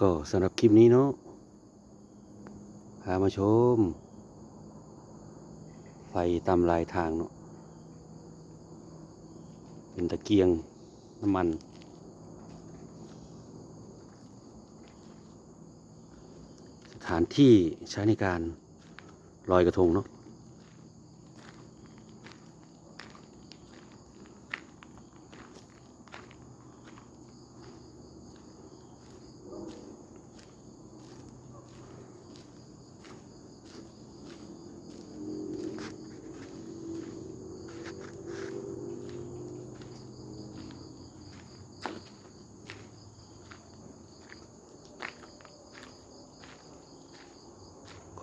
ก็สำหรับคลิปนี้เนาะพามาชม ไฟตามลายทางเนาะเป็นตะเกียงน้ำมัน สถานที่ใช้ในการลอยกระทงเนาะ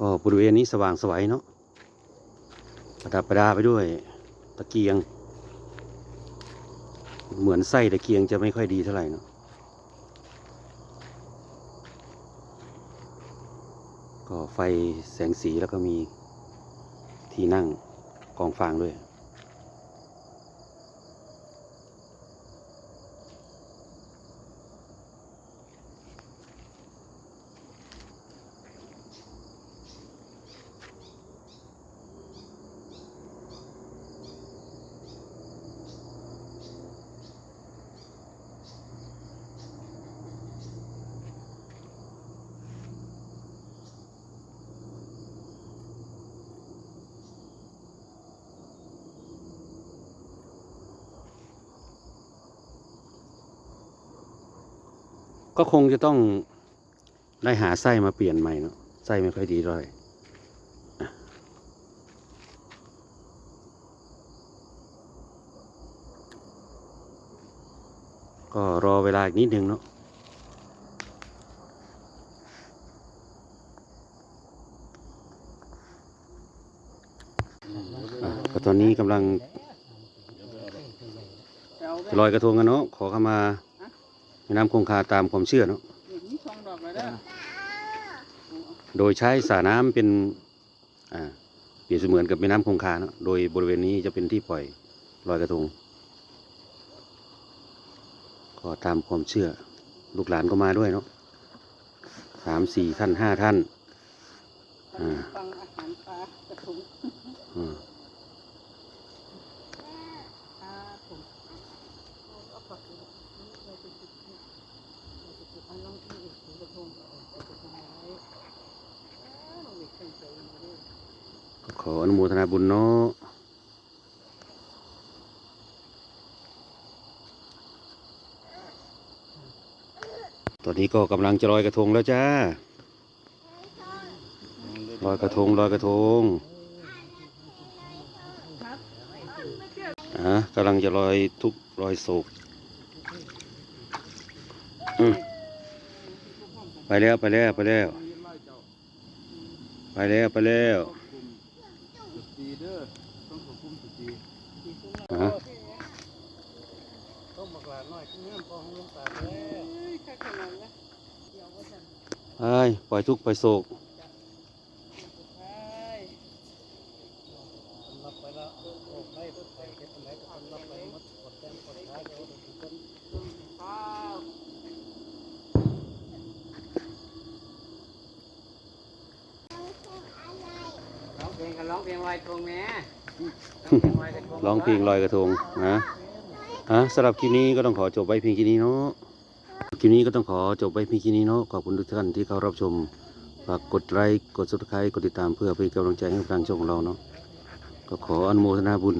ก็บริเวณนี้สว่างสวัยเนาะประดับประดาไปด้วยตะเกียง เหมือนไส้ตะเกียงจะไม่ค่อยดีเท่าไหร่เนาะก็ไฟแสงสีแล้วก็มีที่นั่งกองฟางด้วย ก็คงจะต้องได้หาไส้มาเปลี่ยนใหม่เนาะไส้ไม่ค่อยดีเลยก็รอเวลาอีกนิดนึงเนาะก็ตอนนี้กำลังลอยกระทงกันเนาะขอเข้ามา แม่น้ำคงคาตามความเชื่อเนาะมีสองดอกเลยเด้อโดยใช้สระน้ำเป็นอ่าเปรียบเสมือนกับแม่น้ำคงคาเนาะโดยบริเวณนี้จะเป็นที่ปล่อยลอยกระทงก็ตามความเชื่อ ลูกหลานก็มาด้วยเนาะสามสี่ท่านห้าท่าน อ่า ฟังอาหารปลากระทุง อืม ปลาถุงเอาผักเลยเราจะจุดเนี่ยเราจะจุดอันน้องที่อีกถุงกระทงเอาไปกระทงไว้เราเด็กตั้งใจมาด้วย ก็ข ออนุโมทนาบุญเนาะตอนนี้ก็กำลังจะลอยกระทงแล้วจ้าลอยกระทงลอยกระทงอะกำลังจะลอยทุกลอยโศกไปแล้วไปแล้วไปแล้ว ไปแล้วไปแล้ว ดีเด้อต้องขอบคุณสุดี อะ ต้องบักหลาน้อยขึ้นเงื่อนพอของลงตาแล้วเอ้ยแค่ขนาดนั้นเดี๋ยวว่าจะไปปล่อยทุกข์ปล่อยโศก ไป รับไปแล้วโอ้ให้เพิ่นไปเฮ็ดอันไหนก็ทำรับไปหมดกดแต้มกดท้ายเดี๋ยวทุกคน ข้าว ร้อง เพลงกันร้องเพลงลอยกรงแม่ร้องเพลงลอยกระทงนะอะสำหรับคลิปนี้ก็ต้องขอจบไว้เพียงแค่นี้เนาะคลิปนี้ก็ต้องขอจบไว้เพียงแค่นี้เนาะขอบคุณทุกท่านที่เข้ารับชมฝากกดไลค์กดซับสไครต์กดติดตามเพื่อเป็นกำลังใจให้กับทางช่องของเราเนาะก็ขออนุโมทนาบุญ